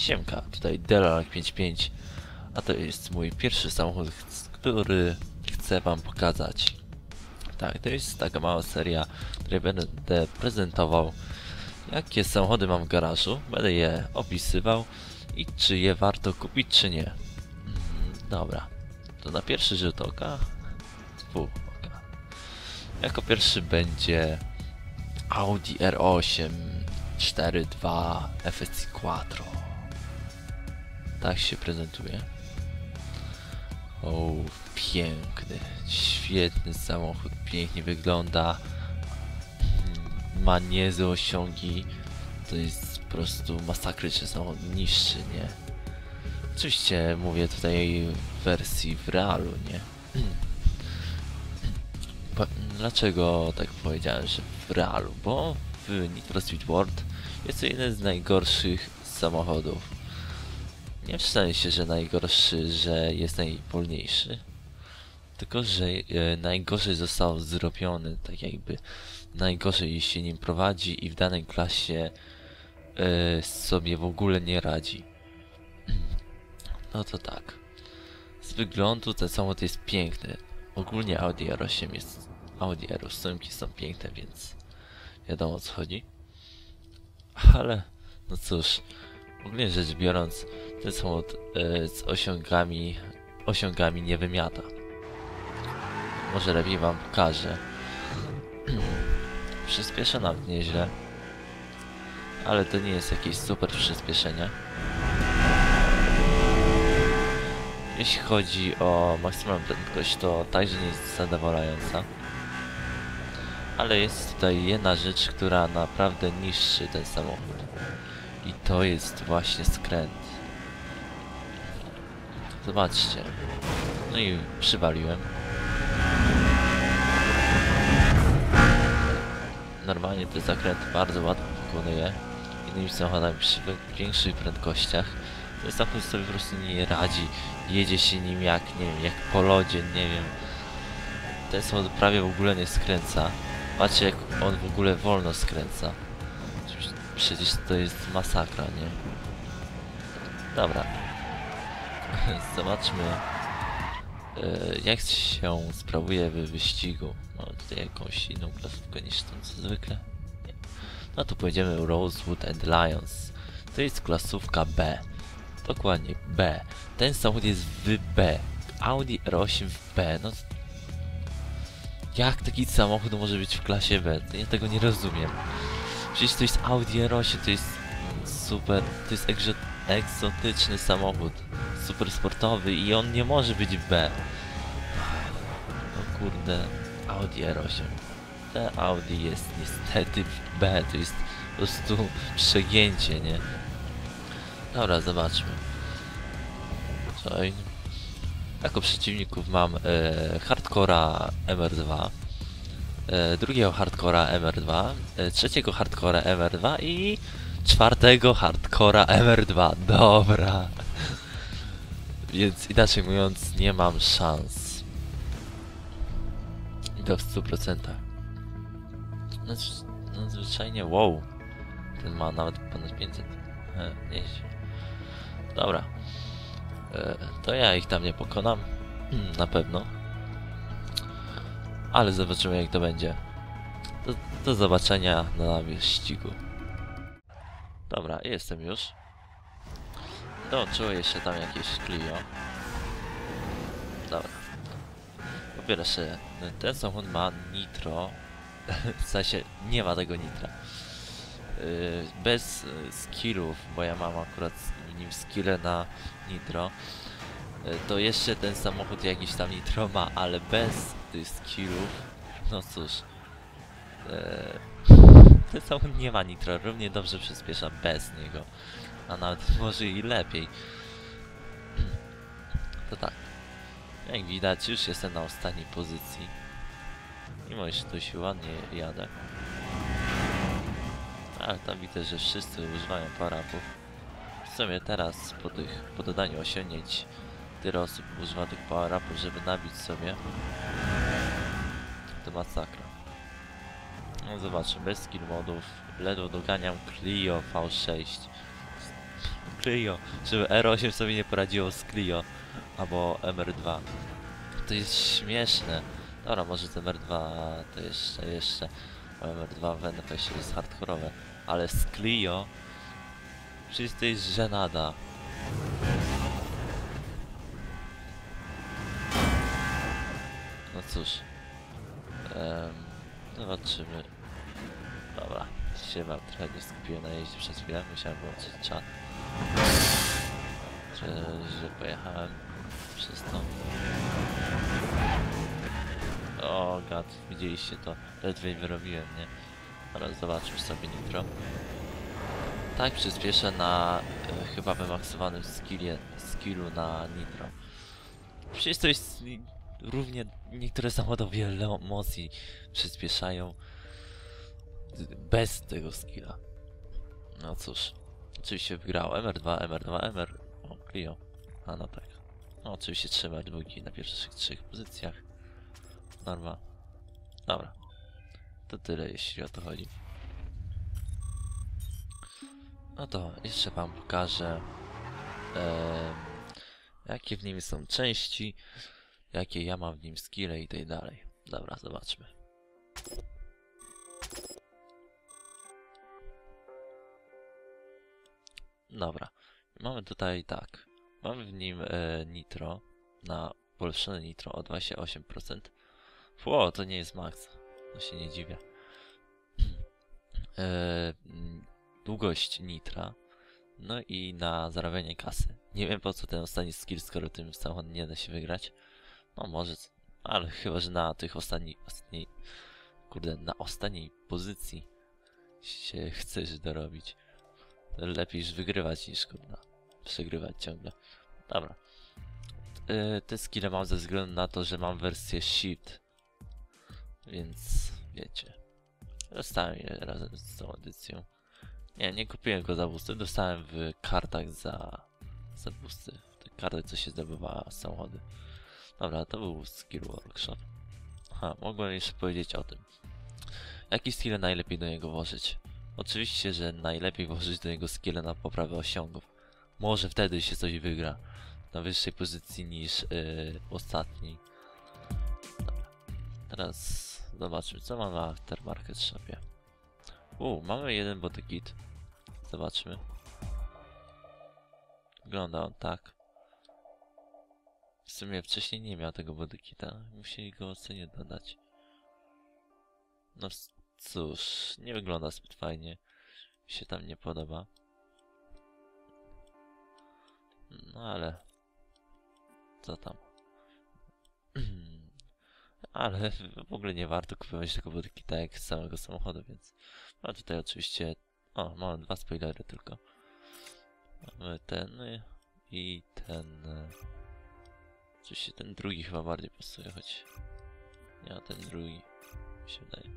Siemka, tutaj Delak 55, a to jest mój pierwszy samochód, który chcę wam pokazać. Tak, to jest taka mała seria, której będę prezentował jakie samochody mam w garażu, będę je opisywał i czy je warto kupić, czy nie. Mm, Dobra, to na pierwszy rzut oka, pół oka. Jako pierwszy będzie Audi R8 4.2 FSI Quattro. Tak się prezentuje. O, piękny, świetny samochód, pięknie wygląda. Mm, Ma niezłe osiągi. To jest po prostu masakryczny samochód, niższy, nie? Oczywiście mówię tutaj w wersji w realu, nie? Dlaczego tak powiedziałem, że w realu? Bo w Need Speed World jest to jeden z najgorszych samochodów. Nie w sensie, że najgorszy, że jest najwolniejszy, tylko że e, najgorzej został zrobiony, tak jakby najgorzej się nim prowadzi i w danej klasie e, sobie w ogóle nie radzi. No to tak. Z wyglądu ten samochód jest piękny. Ogólnie Audi R8 jest... Audi R8 są piękne, więc wiadomo o co chodzi. Ale, no cóż, ogólnie rzecz biorąc, ten samochód e, z osiągami, osiągami nie wymiata. Może lepiej wam pokażę. Przyspiesza nawet nieźle. Ale to nie jest jakieś super przyspieszenie. Jeśli chodzi o maksymalną prędkość, to także nie jest zadowalająca. Ale jest tutaj jedna rzecz, która naprawdę niszczy ten samochód. I to jest właśnie skręt. Zobaczcie. No i przywaliłem. Normalnie te zakręty bardzo łatwo wykonuje. Innymi samochodami przy większych prędkościach. Ten samochód sobie po prostu nie radzi. Jedzie się nim jak, nie wiem, jak po lodzie, nie wiem. Ten samochód prawie w ogóle nie skręca. Patrzcie jak on w ogóle wolno skręca. Przecież to jest masakra, nie? Dobra. Zobaczmy e, jak się sprawuje w wyścigu. Mamy tutaj jakąś inną klasówkę niż tą co zwykle. Nie. No to pojedziemy Rosewood and Lions. To jest klasówka B. Dokładnie B. Ten samochód jest w B. Audi R8 w B. No jak taki samochód może być w klasie B? Ja tego nie rozumiem. Przecież to jest Audi R8, to jest super, to jest egzo egzotyczny samochód. Super sportowy i on nie może być B. No kurde, Audi R8. Te Audi jest niestety B, to jest po prostu przegięcie, nie? Dobra, zobaczmy. Tutaj jako przeciwników mam e, hardcora MR2, e, drugiego hardcora MR2, e, trzeciego hardcora MR2 i czwartego hardcora MR2. Dobra. Więc inaczej mówiąc, nie mam szans. I to w 100%. Nadz- Nadzwyczajnie, wow. Ten ma nawet ponad 500. E, nieźle. Dobra. E, to ja ich tam nie pokonam. Hmm, na pewno. Ale zobaczymy jak to będzie. Do, do zobaczenia na wyścigu. Dobra, jestem już. Dołączyło jeszcze tam jakieś Clio. Dobra. Po pierwsze, ten samochód ma nitro. w sensie, nie ma tego nitra. Yy, bez y, skillów, bo ja mam akurat w nim skille na nitro, y, to jeszcze ten samochód jakiś tam nitro ma, ale bez tych skillów, no cóż, ten samochód nie ma nitro, równie dobrze przyspiesza bez niego, a nawet może i lepiej. To tak, jak widać już jestem na ostatniej pozycji, mimo iż dość ładnie jadę. Ale tam widzę, że wszyscy używają parapów. W sumie teraz, po, tych, po dodaniu osiągnięć, tyle osób używa tych parapów, żeby nabić sobie. To masakra. No zobaczmy, bez skill modów, ledwo doganiam Clio V6. Clio, żeby R8 sobie nie poradziło z Clio albo MR2. To jest śmieszne. Dobra, może z MR2 to jeszcze, jeszcze. Bo MR2 w NFS jest hardkorowe. Ale z Clio przecież to jest żenada. No cóż. Em, zobaczymy. Dobra, się wam trochę nie skupiłem na jeździe przez chwilę, musiałem włączyć czat. Że, że pojechałem przez to. O gad, widzieliście to, ledwie wyrobiłem, nie? Ale zobaczmy sobie nitro. Tak przyspieszę na e, chyba wymaksowanym skillie, skillu na nitro. Przecież to jest równie, niektóre samochody wiele emocji przyspieszają bez tego skilla. No cóż, oczywiście wygrał MR2, MR2, MR... O, Clio. A no tak. No oczywiście trzy MR2 na pierwszych trzech pozycjach. Norma. Dobra. To tyle jeśli o to chodzi. No to jeszcze wam pokażę em, jakie w nim są części, jakie ja mam w nim skille i tak dalej. Dobra, zobaczmy. Dobra, mamy tutaj tak. Mamy w nim e, nitro na polepszone nitro o 28%. Ło, to nie jest max. To się nie dziwię. E, długość nitra. No i na zarabianie kasy. Nie wiem po co ten ostatni skill, skoro tym samochodem nie da się wygrać. No może, ale chyba, że na tych ostatniej, ostatniej, kurde, na ostatniej pozycji się chcesz dorobić. Lepiej wygrywać niż kurde, przegrywać ciągle. Dobra. E, te skille mam ze względu na to, że mam wersję Shift. Więc wiecie. Dostałem je razem z tą edycją. Nie, nie kupiłem go za busty, dostałem w kartach za, za busty. Tych kartach, co się zdobywa samochody. Dobra, to był skill workshop. Aha, mogłem jeszcze powiedzieć o tym. Jaki skill najlepiej do niego włożyć? Oczywiście, że najlepiej włożyć do niego skill na poprawę osiągów. Może wtedy się coś wygra na wyższej pozycji niż yy, ostatni. Dobra. Teraz zobaczmy, co mamy w Aftermarket Shopie. U, mamy jeden bodykit. Zobaczmy. Wygląda on tak. W sumie wcześniej nie miał tego bodykita. Musieli go ocenie dodać. No cóż, nie wygląda zbyt fajnie. Mi się tam nie podoba. No ale... Co tam? ale w ogóle nie warto kupować tego bodykita jak samego samochodu, więc... A tutaj oczywiście... O, mamy dwa spoilery tylko. Mamy ten i ten... Oczywiście ten drugi chyba bardziej pasuje, choć... Nie, a ten drugi mi się wydaje.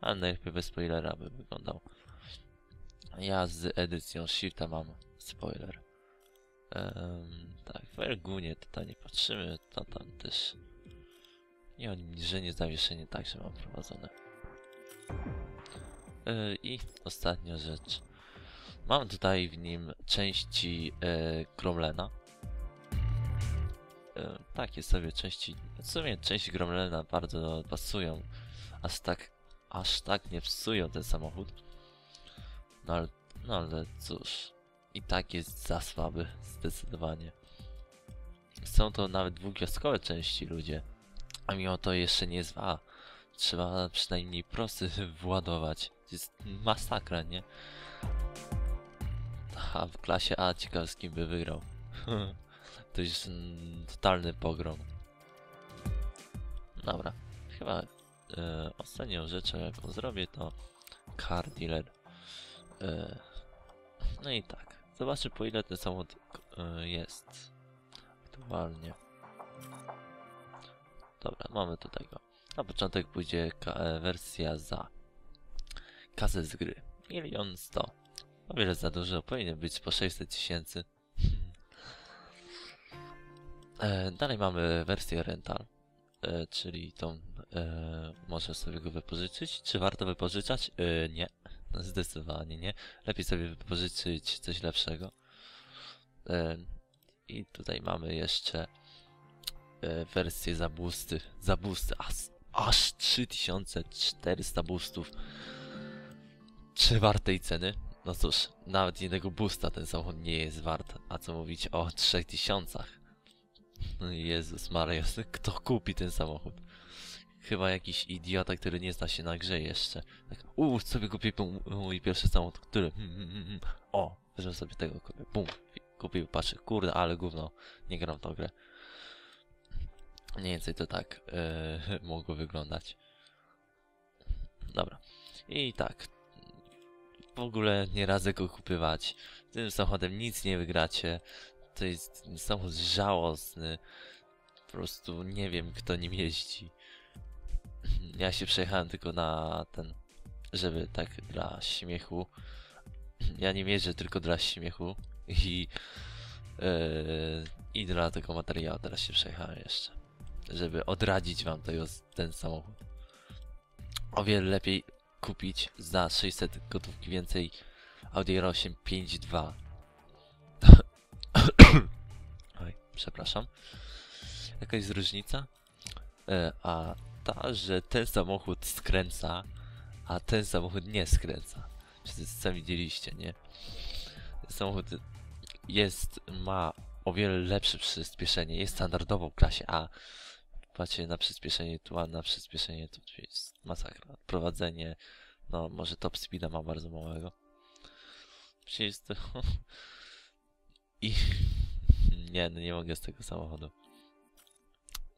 Ale najlepiej bez spoilera by wyglądał. Ja z edycją Shifta mam spoiler. Em, tak, w Ergunie tutaj nie patrzymy, to tam też nie obniżenie zawieszenie także mam prowadzone. E, I ostatnia rzecz. Mam tutaj w nim części e, Gromlena. E, takie sobie części, w sumie części Gromlena bardzo pasują, aż tak, aż tak nie psują ten samochód. No ale, no ale cóż, i tak jest za słaby, zdecydowanie. Są to nawet dwugwiazdkowe części ludzie, a mimo to jeszcze nie jest A. Trzeba przynajmniej prosy władować. Jest masakra, nie? A w klasie A ciekawe z kim by wygrał. to jest mm, totalny pogrom. Dobra, chyba e, ostatnią rzeczą jaką zrobię to car dealer. E, no i tak, zobaczę po ile ten samochód e, jest aktualnie. Dobra, mamy tutaj. Na początek pójdzie e, wersja za kasę z gry. Milion sto. O wiele za dużo, powinien być po 600 tysięcy. E, dalej mamy wersję rental, e, czyli tą e, można sobie go wypożyczyć. Czy warto wypożyczać? E, nie, zdecydowanie nie. Lepiej sobie wypożyczyć coś lepszego. I tutaj mamy jeszcze wersję za boosty. Za boosty. Aż, aż 3400 boostów. Czy wartej ceny? No cóż, nawet jednego boosta ten samochód nie jest wart. A co mówić o 3000? No Jezus Maria, kto kupi ten samochód? Chyba jakiś idiota, który nie zna się na grze jeszcze. Tak, uuu, sobie kupię mój- pierwszy samochód, który... Hmm, hmm, hmm. O, wezmę sobie tego, kupię, bum, kupił, patrzę, kurde, ale gówno, nie gram w tą grę. Mniej więcej to tak e, mogło wyglądać. Dobra. I tak. W ogóle nie radzę go kupywać. Tym samochodem nic nie wygracie. To jest samochód żałosny. Po prostu nie wiem, kto nim jeździ. Ja się przejechałem tylko na ten, żeby tak dla śmiechu. Ja nie jeżdżę tylko dla śmiechu i, yy, i dla tego materiału teraz się przejechałem jeszcze. Żeby odradzić wam tego, ten samochód. O wiele lepiej kupić za 600 gotówki więcej Audi R8 5.2. Oj, przepraszam. Jaka jest różnica? E, a ta, że ten samochód skręca, a ten samochód nie skręca. Wszyscy sami widzieliście, nie? Ten samochód jest, ma o wiele lepsze przyspieszenie, jest standardowo w klasie A. Patrzcie na przyspieszenie tu, a na przyspieszenie tu jest masakra. Prowadzenie, no może top speeda ma bardzo małego. Przecież to... I... Nie, no nie mogę z tego samochodu.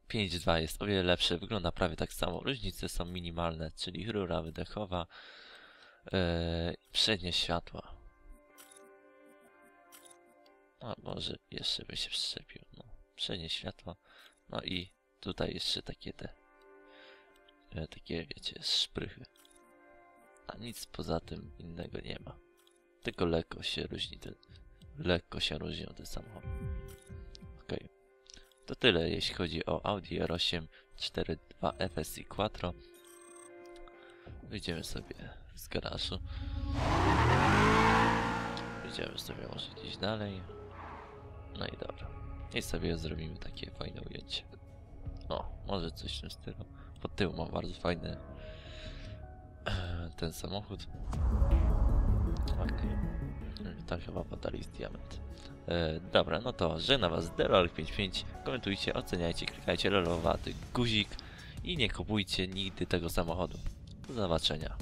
5.2 jest o wiele lepsze, wygląda prawie tak samo. Różnice są minimalne, czyli rura wydechowa, yy, przednie światła. A może jeszcze by się przyczepił. No, przednie światła. No i tutaj jeszcze takie te, e, takie wiecie, szprychy. A nic poza tym innego nie ma. Tylko lekko się różni lekko się różnią te samochody. Okej. To tyle, jeśli chodzi o Audi R8 4.2 FSI Quattro. Wyjdziemy sobie z garażu. Wyjdziemy sobie może gdzieś dalej. No i dobra. I sobie zrobimy takie fajne ujęcie. O, może coś w tym stylu. Pod tyłu mam bardzo fajny ten samochód. Okej. Tam chyba podali diament. E, dobra, no to żegna was Derolk55. Komentujcie, oceniajcie, klikajcie lolowaty guzik i nie kupujcie nigdy tego samochodu. Do zobaczenia.